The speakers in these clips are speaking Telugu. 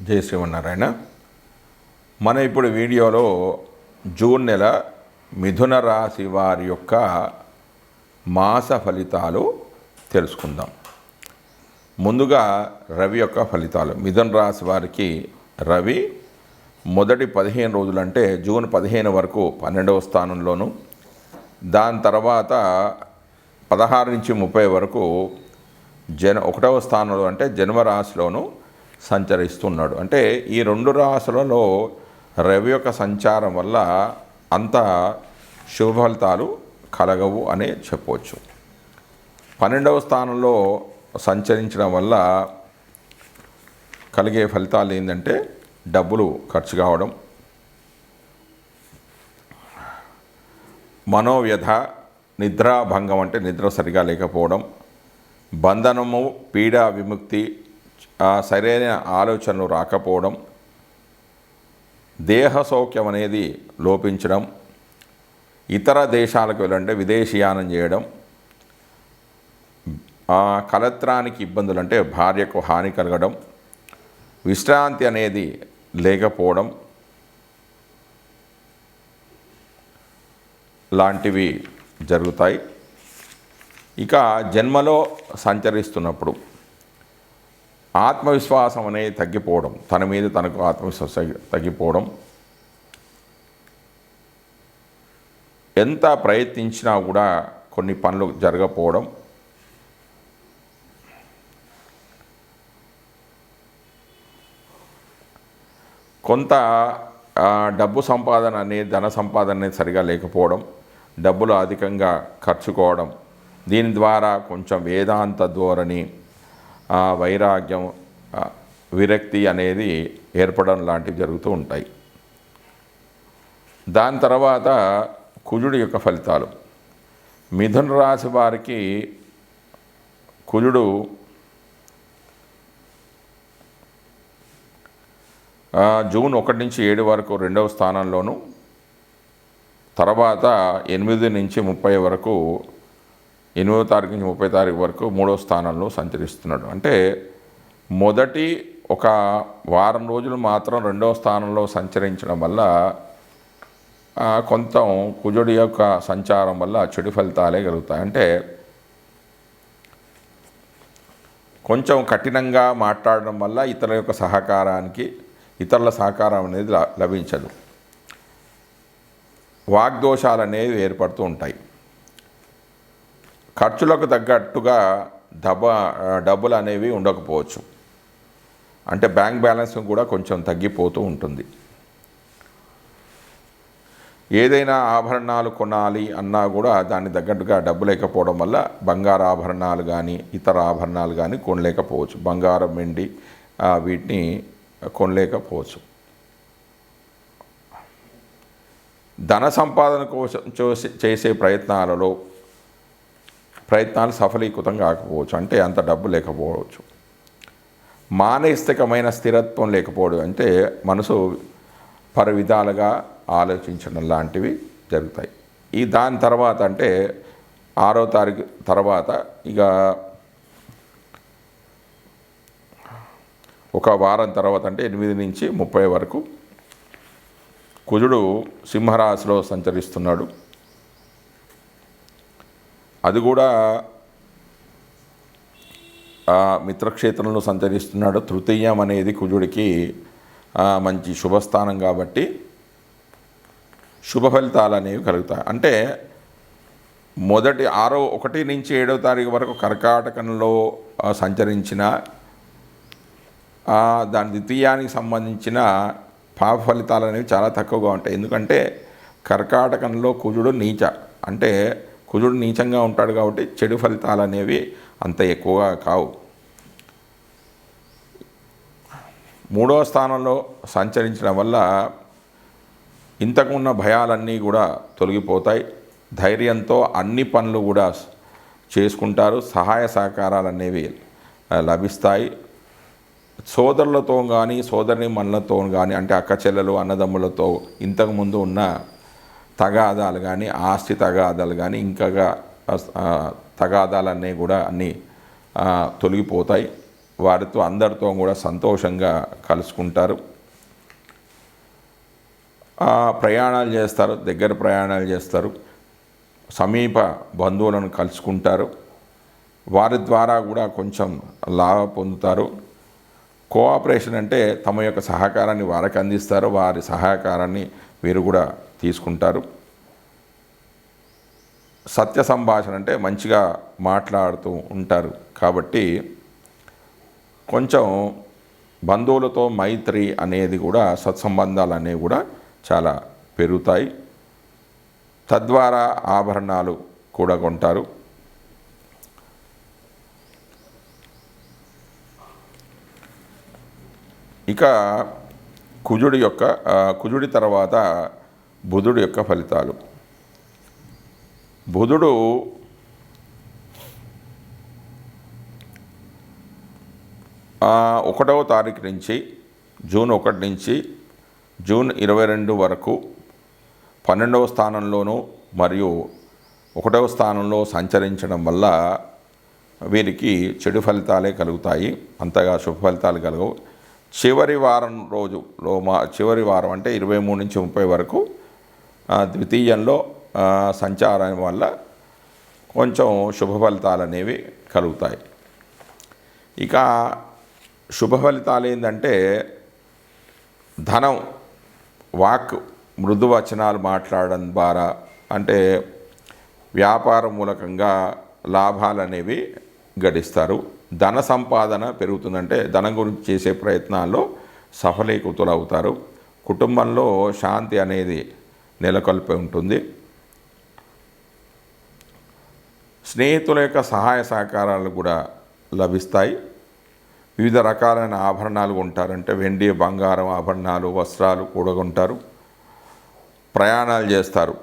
జై శ్రీమన్నారాయణ మన ఇప్పుడు వీడియోలో జూన్ నెల మిథున రాశి వారి యొక్క మాస ఫలితాలు తెలుసుకుందాం. ముందుగా రవి యొక్క ఫలితాలు. మిథున రాశి వారికి రవి మొదటి పదిహేను రోజులు అంటే జూన్ పదిహేను వరకు పన్నెండవ స్థానంలోను దాని తర్వాత పదహారు నుంచి ముప్పై వరకు జన ఒకటవ స్థానంలో అంటే జన్మరాశిలోను రాశిలోనూ సంచరిస్తున్నాడు. అంటే ఈ రెండు రాశులలో రవి యొక్క సంచారం వల్ల అంత శుభ ఫలితాలు కలగవు అనే చెప్పవచ్చు పన్నెండవ స్థానంలో సంచరించడం వల్ల కలిగే ఫలితాలు ఏంటంటే డబ్బులు ఖర్చు కావడం మనోవ్యధ నిద్రాభంగం అంటే నిద్ర సరిగా లేకపోవడం బంధనము పీడా విముక్తి సరైన ఆలోచనలు రాకపోవడం దేహ సౌఖ్యం అనేది లోపించడం ఇతర దేశాలకు వెళ్ళంటే విదేశీయానం చేయడం ఆ కలత్రానికి ఇబ్బందులు అంటే భార్యకు హాని కలగడం విశ్రాంతి అనేది లేకపోవడం లాంటివి జరుగుతాయి. ఇక జన్మలో సంచరిస్తున్నప్పుడు ఆత్మవిశ్వాసం అనేది తగ్గిపోవడం తన మీద తనకు ఆత్మవిశ్వాసం తగ్గిపోవడం. ఎంత ప్రయత్నించినా కూడా కొన్ని పనులు జరగకపోవడం. కొంత డబ్బు సంపాదన అనేది ధన సంపాదన అనేది సరిగా లేకపోవడం డబ్బులు అధికంగా ఖర్చుకోవడం. దీని ద్వారా కొంచెం వేదాంత ధోరణి ఆ, వైరాగ్యం విరక్తి అనేది ఏర్పడడం లాంటివి జరుగుతూ ఉంటాయి. దాని తర్వాత కుజుడి యొక్క ఫలితాలు. మిథున రాశి వారికి కుజుడు జూన్ ఒకటి నుంచి ఏడు వరకు రెండవ స్థానంలోను తర్వాత ఎనిమిది నుంచి ముప్పై వరకు ఎనిమిదో తారీఖు నుంచి ముప్పై తారీఖు వరకు మూడో స్థానంలో సంచరిస్తున్నాడు. అంటే మొదటి ఒక వారం రోజులు మాత్రం రెండవ స్థానంలో సంచరించడం వల్ల కొంత కుజుడి యొక్క సంచారం వల్ల చెడు ఫలితాలే కలుగుతాయి. అంటే కొంచెం కఠినంగా మాట్లాడడం వల్ల ఇతరుల యొక్క సహకారానికి ఇతరుల సహకారం అనేది ల- లభించదు. వాగ్దోషాలు అనేవి ఏర్పడుతూ ఉంటాయి. ఖర్చులకు తగ్గట్టుగా డబ్బా డబ్బులు అనేవి ఉండకపోవచ్చు. అంటే బ్యాంక్ బ్యాలెన్స్ కూడా కొంచెం తగ్గిపోతూ ఉంటుంది. ఏదైనా ఆభరణాలు కొనాలి అన్నా కూడా దాన్ని తగ్గట్టుగా డబ్బు లేకపోవడం వల్ల బంగారు ఆభరణాలు కానీ ఇతర ఆభరణాలు కానీ కొనలేకపోవచ్చు. బంగారం వెండి వీటిని కొనలేకపోవచ్చు. ధన సంపాదన కోసం చూసి చేసే ప్రయత్నాలలో ప్రయత్నాలు సఫలీకృతం కాకపోవచ్చు. అంటే అంత డబ్బు లేకపోవచ్చు. మానసికమైన స్థిరత్వం లేకపోవడం అంటే మనసు పలు విధాలుగా ఆలోచించడం లాంటివి జరుగుతాయి. ఈ దాని తర్వాత అంటే ఆరో తారీఖు తర్వాత ఇక ఒక వారం తర్వాత అంటే ఎనిమిది నుంచి ముప్పై వరకు కుజుడు సింహరాశిలో సంచరిస్తున్నాడు. అది కూడా మిత్రక్షేత్రంలో సంచరిస్తున్నాడు. తృతీయం అనేది కుజుడికి మంచి శుభస్థానం కాబట్టి శుభ ఫలితాలు అనేవి కలుగుతాయి. అంటే మొదటి ఆరో ఒకటి నుంచి ఏడో తారీఖు వరకు కర్కాటకంలో సంచరించిన దాని ద్వితీయానికి సంబంధించిన పాప ఫలితాలు అనేవి చాలా తక్కువగా ఉంటాయి. ఎందుకంటే కర్కాటకంలో కుజుడు నీచ. అంటే కుజుడు నీచంగా ఉంటాడు కాబట్టి చెడు ఫలితాలు అనేవి అంత ఎక్కువగా కావు. మూడవ స్థానంలో సంచరించడం వల్ల ఇంతకున్న భయాలన్నీ కూడా తొలగిపోతాయి. ధైర్యంతో అన్ని పనులు కూడా చేసుకుంటారు. సహాయ సహకారాలు అనేవి లభిస్తాయి. సోదరులతో కానీ సోదరిని మనలతో కానీ అంటే అక్క చెల్లెలు అన్నదమ్ములతో ఇంతకుముందు ఉన్న తగాదాలు కానీ ఆస్తి తగాదాలు కానీ ఇంకా తగాదాలన్నీ కూడా అన్నీ తొలగిపోతాయి. వారితో అందరితో కూడా సంతోషంగా కలుసుకుంటారు. ప్రయాణాలు చేస్తారు దగ్గర ప్రయాణాలు చేస్తారు. సమీప బంధువులను కలుసుకుంటారు. వారి ద్వారా కూడా కొంచెం లాభ పొందుతారు. కోఆపరేషన్ అంటే తమ యొక్క సహకారాన్ని వారికి అందిస్తారు. వారి సహకారాన్ని వీరు కూడా తీసుకుంటారు. సత్య సంభాషణ అంటే మంచిగా మాట్లాడుతూ ఉంటారు. కాబట్టి కొంచెం బంధువులతో మైత్రి అనేది కూడా సత్సంబంధాలు అనేవి కూడా చాలా పెరుగుతాయి. తద్వారా ఆభరణాలు కూడా కొంటారు. ఇక కుజుడి యొక్క కుజుడి తర్వాత బుధుడు యొక్క ఫలితాలు. బుధుడు ఒకటవ తారీఖు నుంచి జూన్ ఒకటి నుంచి జూన్ ఇరవై రెండు వరకు పన్నెండవ స్థానంలోనూ మరియు ఒకటవ స్థానంలో సంచరించడం వల్ల వీరికి చెడు ఫలితాలే కలుగుతాయి. అంతగా శుభ ఫలితాలు కలగవు. చివరి వారం రోజులో మా చివరి వారం అంటే ఇరవై మూడు నుంచి ముప్పై వరకు ద్వితీయంలో సంచారం వల్ల కొంచెం శుభ ఫలితాలు అనేవి కలుగుతాయి. ఇక శుభ ఫలితాలు ఏంటంటే ధనం వాక్ మృదువచనాలు మాట్లాడడం ద్వారా అంటే వ్యాపార మూలకంగా లాభాలు అనేవి గడిస్తారు. ధన సంపాదన పెరుగుతుందంటే ధనం గురించి చేసే ప్రయత్నాల్లో సఫలీకృతులు అవుతారు కుటుంబంలో శాంతి అనేది నెలకొల్పి ఉంటుంది. స్నేహితుల యొక్క సహాయ సహకారాలు కూడా లభిస్తాయి. వివిధ రకాలైన ఆభరణాలు కొంటారంటే వెండి బంగారం ఆభరణాలు వస్త్రాలు కూడా ఉంటారు ప్రయాణాలు చేస్తారు.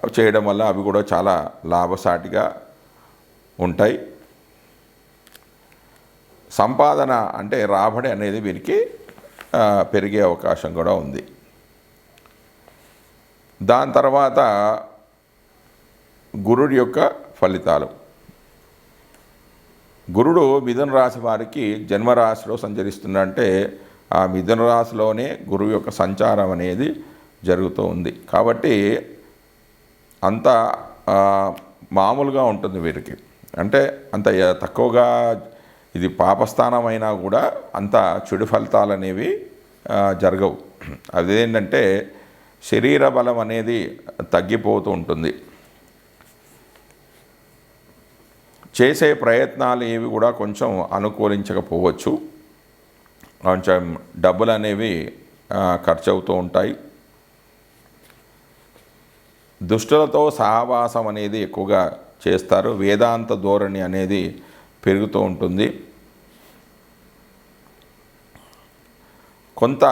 అవి చేయడం వల్ల అవి కూడా చాలా లాభసాటిగా ఉంటాయి. సంపాదన అంటే రాబడి అనేది వీరికి పెరిగే అవకాశం కూడా ఉంది. దాని తర్వాత గురుడి యొక్క ఫలితాలు. గురుడు మిథున రాశి వారికి జన్మరాశిలో సంచరిస్తుందంటే ఆ మిథున రాశిలోనే గురువు యొక్క సంచారం అనేది జరుగుతూ ఉంది. కాబట్టి అంత మామూలుగా ఉంటుంది వీరికి. అంటే అంత తక్కువగా ఇది పాపస్థానం అయినా కూడా అంత చెడు ఫలితాలు అనేవి జరగవు. అదేంటంటే శరీర బలం అనేది తగ్గిపోతూ ఉంటుంది. చేసే ప్రయత్నాలు ఏవి కూడా కొంచెం అనుకూలించకపోవచ్చు. కొంచెం డబ్బులు అనేవి ఖర్చు అవుతూ ఉంటాయి. దుష్టులతో సహవాసం అనేది ఎక్కువగా చేస్తారు. వేదాంత ధోరణి అనేది పెరుగుతూ ఉంటుంది. కొంత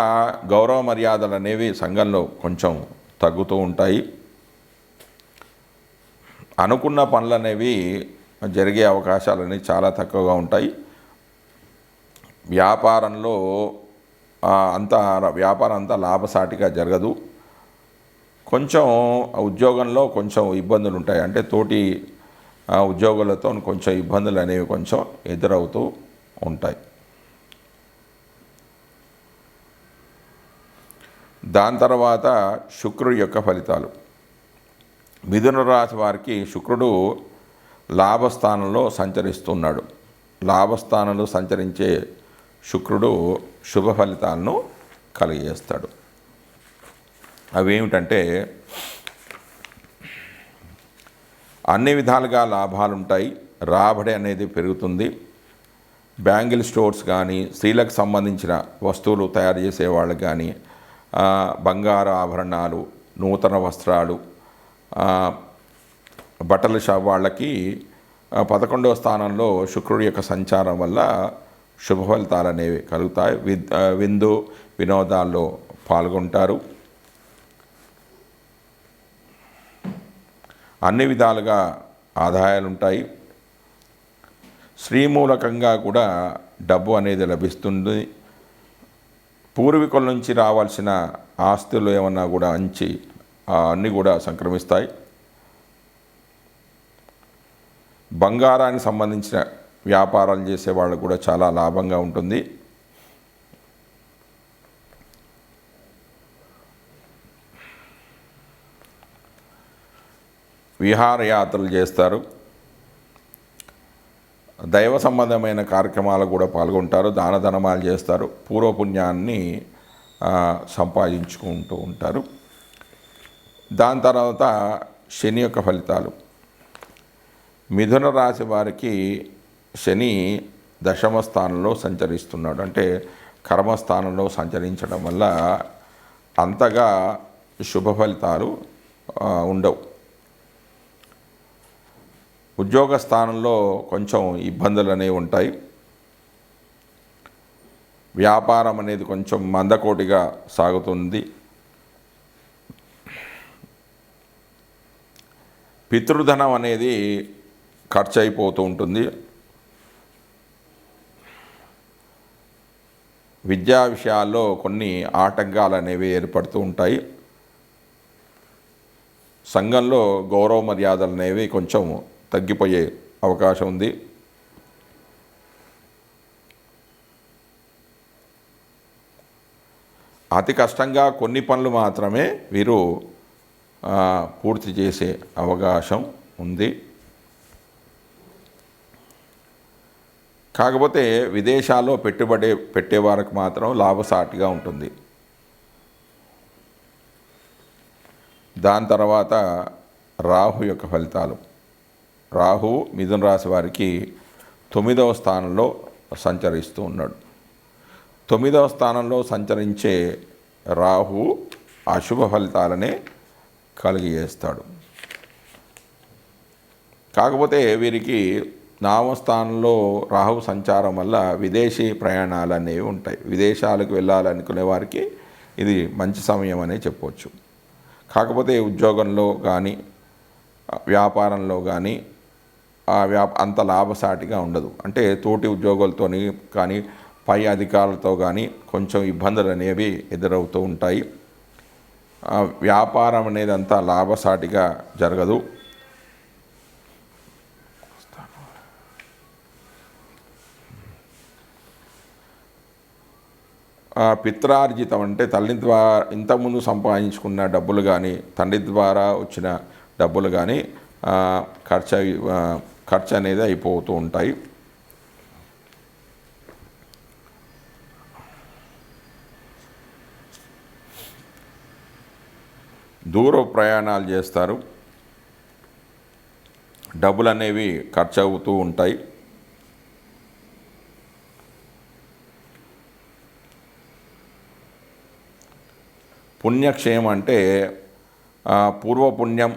గౌరవ మర్యాదలు అనేవి సంఘంలో కొంచెం తగ్గుతూ ఉంటాయి. అనుకున్న పనులు అనేవి జరిగే అవకాశాలు అనేవి చాలా తక్కువగా ఉంటాయి. వ్యాపారంలో అంత వ్యాపారం అంతా లాభసాటిగా జరగదు. కొంచెం ఉద్యోగంలో కొంచెం ఇబ్బందులు ఉంటాయి. అంటే తోటి ఆ, ఉద్యోగులతో కొంచెం ఇబ్బందులు అనేవి కొంచెం ఎదురవుతూ ఉంటాయి. దాని తర్వాత శుక్రుడి యొక్క ఫలితాలు. మిథున రాశి వారికి శుక్రుడు లాభస్థానంలో సంచరిస్తున్నాడు. లాభస్థానంలో సంచరించే శుక్రుడు శుభ ఫలితాలను కలిగజేస్తాడు. అవి ఏమిటంటే అన్ని విధాలుగా లాభాలు ఉంటాయి రాబడి అనేది పెరుగుతుంది. బ్యాంగిల్ స్టోర్స్ కానీ స్త్రీలకు సంబంధించిన వస్తువులు తయారు చేసే వాళ్ళకి కానీ బంగారు ఆభరణాలు నూతన వస్త్రాలు బట్టల షాప్ వాళ్ళకి పదకొండవ స్థానంలో శుక్రుడి యొక్క సంచారం వల్ల శుభ ఫలితాలు అనేవి కలుగుతాయి. విందు వినోదాల్లో పాల్గొంటారు. అన్ని విధాలుగా ఆదాయాలు ఉంటాయి శ్రీమూలకంగా కూడా డబ్బు అనేది లభిస్తుంది. పూర్వీకుల నుంచి రావాల్సిన ఆస్తులు ఏమన్నా కూడా అంచి అన్నీ కూడా సంక్రమిస్తాయి. బంగారానికి సంబంధించిన వ్యాపారాలు చేసే వాళ్ళకు కూడా చాలా లాభంగా ఉంటుంది. విహారయాత్రలు చేస్తారు. దైవ సంబంధమైన కార్యక్రమాలు కూడా పాల్గొంటారు దాన ధర్మాలు చేస్తారు పూర్వపుణ్యాన్ని సంపాదించుకుంటూ ఉంటారు. దాని తర్వాత శని యొక్క ఫలితాలు. మిథున రాశి వారికి శని దశమ స్థానంలో సంచరిస్తున్నాడు. అంటే కర్మస్థానంలో సంచరించడం వల్ల అంతగా శుభ ఫలితాలు ఉండవు. ఉద్యోగ స్థానంలో కొంచెం ఇబ్బందులు అనేవి ఉంటాయి. వ్యాపారం అనేది కొంచెం మందకోటిగా సాగుతుంది. పితృధనం అనేది ఖర్చు అయిపోతూ ఉంటుంది. విద్యా విషయాల్లో కొన్ని ఆటంకాలు అనేవి ఏర్పడుతూ ఉంటాయి. సంఘంలో గౌరవ మర్యాదలు అనేవి కొంచెం తగ్గిపోయే అవకాశం ఉంది. అతి కష్టంగా కొన్ని పనులు మాత్రమే వీరు పూర్తి చేసే అవకాశం ఉంది. కాకపోతే విదేశాల్లో పెట్టుబడి పెట్టేవారికి మాత్రం లాభసాటిగా ఉంటుంది. దాని తర్వాత రాహు యొక్క ఫలితాలు. రాహు మిథున రాశి వారికి తొమ్మిదవ స్థానంలో సంచరిస్తూ ఉన్నాడు. తొమ్మిదవ స్థానంలో సంచరించే రాహు అశుభ ఫలితాలనే కలిగజేస్తాడు కాకపోతే వీరికి నామస్థానంలో రాహు సంచారం వల్ల విదేశీ ప్రయాణాలు అనేవి ఉంటాయి. విదేశాలకు వెళ్ళాలనుకునే వారికి ఇది మంచి సమయం అనే చెప్పవచ్చు కాకపోతే ఉద్యోగంలో కానీ వ్యాపారంలో కానీ ఆ వ్యా అంత లాభసాటిగా ఉండదు. అంటే తోటి ఉద్యోగులతోని కానీ పై అధికారులతో కానీ కొంచెం ఇబ్బందులు అనేవి ఎదురవుతూ ఉంటాయి. వ్యాపారం అనేది అంత లాభసాటిగా జరగదు. పిత్రార్జితం అంటే తల్లి ద్వారా ఇంతకుముందు సంపాదించుకున్న డబ్బులు కానీ తండ్రి ద్వారా వచ్చిన డబ్బులు కానీ ఖర్చు ఖర్చు అనేది అయిపోతూ ఉంటాయి. దూర ప్రయాణాలు చేస్తారు. డబ్బులు అనేవి ఖర్చు అవుతూ ఉంటాయి. పుణ్యక్షయం అంటే పూర్వపుణ్యం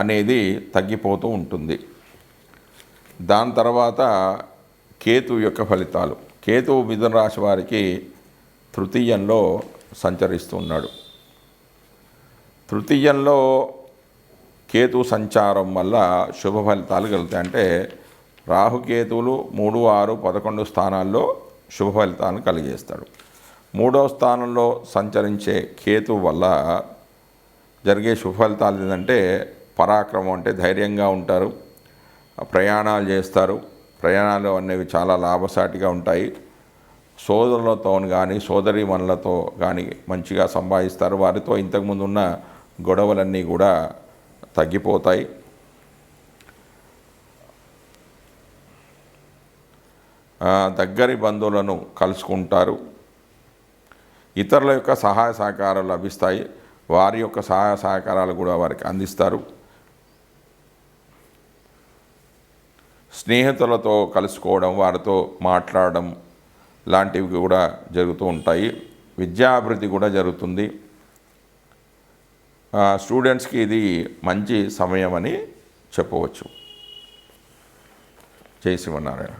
అనేది తగ్గిపోతూ ఉంటుంది. దాని తర్వాత కేతు యొక్క ఫలితాలు. కేతు మిథున రాశి వారికి తృతీయంలో సంచరిస్తూ ఉన్నాడు తృతీయంలో కేతు సంచారం వల్ల శుభ ఫలితాలు కలుగుతాయి. అంటే రాహుకేతువులు మూడు ఆరు పదకొండు స్థానాల్లో శుభ ఫలితాలను కలిగేస్తాడు. మూడో స్థానంలో సంచరించే కేతు వల్ల జరిగే శుభ ఫలితాలు ఏంటంటే పరాక్రమం అంటే ధైర్యంగా ఉంటారు. ప్రయాణాలు చేస్తారు. ప్రయాణాలు అనేవి చాలా లాభసాటిగా ఉంటాయి. సోదరులతో కానీ సోదరి మనలతో కానీ మంచిగా సంపాదిస్తారు వారితో ఇంతకుముందు ఉన్న గొడవలన్నీ కూడా తగ్గిపోతాయి. దగ్గరి బంధువులను కలుసుకుంటారు. ఇతరుల యొక్క సహాయ సహకారాలు లభిస్తాయి. వారి యొక్క సహాయ సహకారాలు కూడా వారికి అందిస్తారు. స్నేహితులతో కలుసుకోవడం వారితో మాట్లాడడం లాంటివి కూడా జరుగుతూ ఉంటాయి. విద్యాభివృద్ధి కూడా జరుగుతుంది. స్టూడెంట్స్కి ఇది మంచి సమయం అని చెప్పవచ్చు. జై శివనారాయణ